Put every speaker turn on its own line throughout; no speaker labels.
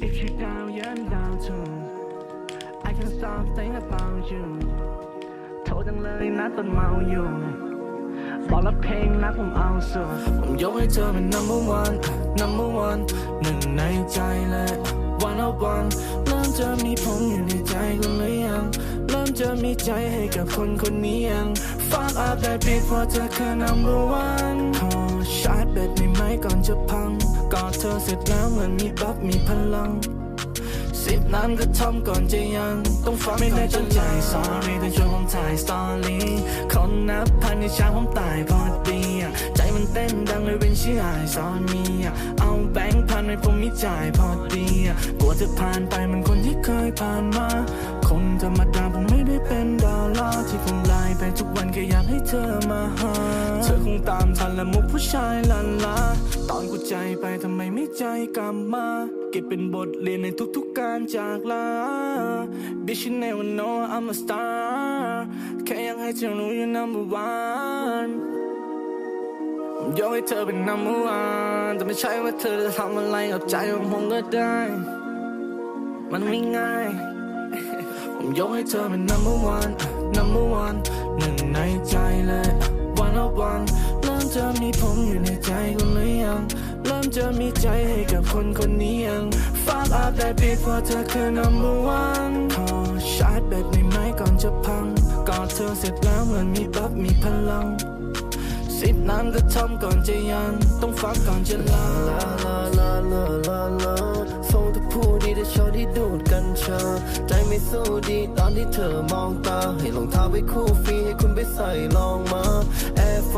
If you're down, you're down too I can stop thinking about you โทษจังเลยนะตอนเมาอยู่ บอกรับเพลงนะผมเอาสุด
ผมยกให้เธอเป็น number one number one หนึ่งในใจเลย one of one เริ่มจะมีผมอยู่ในใจกันหรือยังเริ่มจะมีใจให้กับคนคนนี้ยัง fuck up that beat เพราะเธอคือ number one เธอเสร็จแล้วเหมือนมีบัฟมีพลังสิบน้ำก็ทำก่อนจะยัง ต้องฟังไม่ได้ตั้งใจ sorry แต่ช่วยผมถ่ายสตอรี่คนนับพันในเช้าผมตายพอดีใจมันเต้นดังเลยเป็นชื่อไอซอนมีเอาแบงค์พันให้ผมมีจ่ายพอดีกลัวจะผ่านไปเหมันคนที่เคยผ่านมา คนธรรมดาผมไม่ได้เป็นดาราที่ผมไลน์ไปทุกวันแค่อยากให้เธอมาหา ตามทันและมุกผู้ชายลันลาตอนกูใจไปทำไมไม่ใจกลับมา เก็บเป็นบทเรียนในทุกๆการจากลา Bitch you never know I'm a star แค่อยากให้เธอรู้ you number one ผมยกให้เธอเป็น number one แต่ไม่ใช่ว่าเธอจะทำอะไรกับใจของผมก็ได้ มันไม่ง่ายผมยกให้เธอเป็น number one number one หนึ่งในใจเลย one of one จะมีผมอยู่ในใจคุณหรือยัง เริ่มจะมีใจให้กับคนคนนี้ยัง fuck up that beat เพราะเธอคือ number one ขอชาร์จแบตในไม้ก่อนจะพังกอดเธอเสร็จแล้วเหมือนมีบัฟมีพลังสิบน้ำก็ทำก่อนจะยังต้องฟังก่อนจะลา
ลาลาลาลาลาลาส่งทุกผู้ดีแต่ชอบที่ดูดกัญชาใจไม่สู้ดีตอนที่เธอมองตา ให้รองเท้าไปคู่ฟรีให้คุณไปใส่ลองมา Air Force วันแล้วคุณ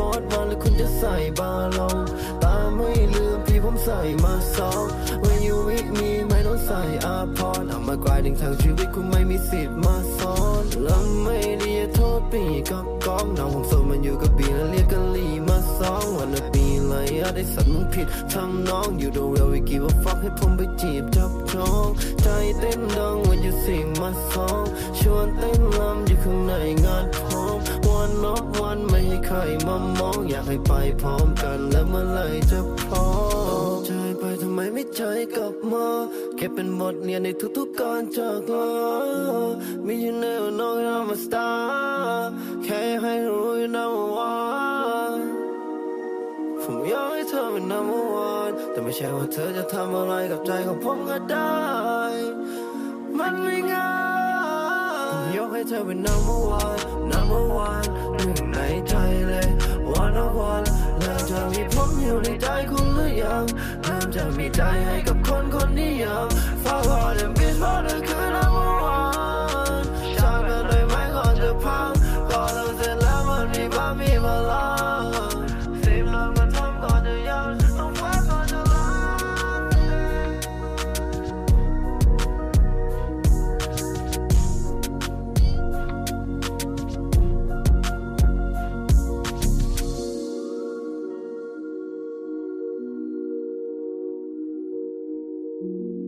จะใส่บาลองตาไม่ลืมพี่ผมใส่มาสอง When you with me ไม่ต้องใส่อาพรเอามากลายถึงทางชีวิตคุณไม่มีสิทธิ์มาซ้อนล้วไม่ดีอย่าโทษปีกับกองน้องผมโสมันอยู่กับบีแล้วเรียกกะลีมาสองวันละปีเลยอะได้สัตว์มึงผิดทำน้องอยู่ดูเรียววิกิว่าฟักให้ผมไปจีบจับจองใจเต้นดังวันอยู่สิ่งมาสองชวนเต้นลำอยู่ข้างในงานพร้อมวันนอกวัน ไม่ให้ใครมามองอยากให้ไปพร้อมกันแล้วเมื่อไรจะพร้อมใจไปทำไมไม่ใจกลับมาเก็บเป็นบทเรียนในทุกๆการจากลา มีอยู่แนวน้องเรามาสตาร์แค่ให้รู้อยู่นะว่า ผมอยากให้เธอเป็น number one แต่ไม่ใช่ว่าเธอจะทำอะไรกับใจของผมก็ได้ มันไม่ง่าย ผมยกให้เธอเป็น number one number one หนึ่งใน ไคุณหรือยังเริ่มจะมีใจให้กับคนคนนี้ยังฝากขอเดิมบิสบอลนั่คือ number one ชอบกันเลยไหมก่อนจะพังก่อนเราเสร็จแล้วมันมีบ้ามีมาลา thank you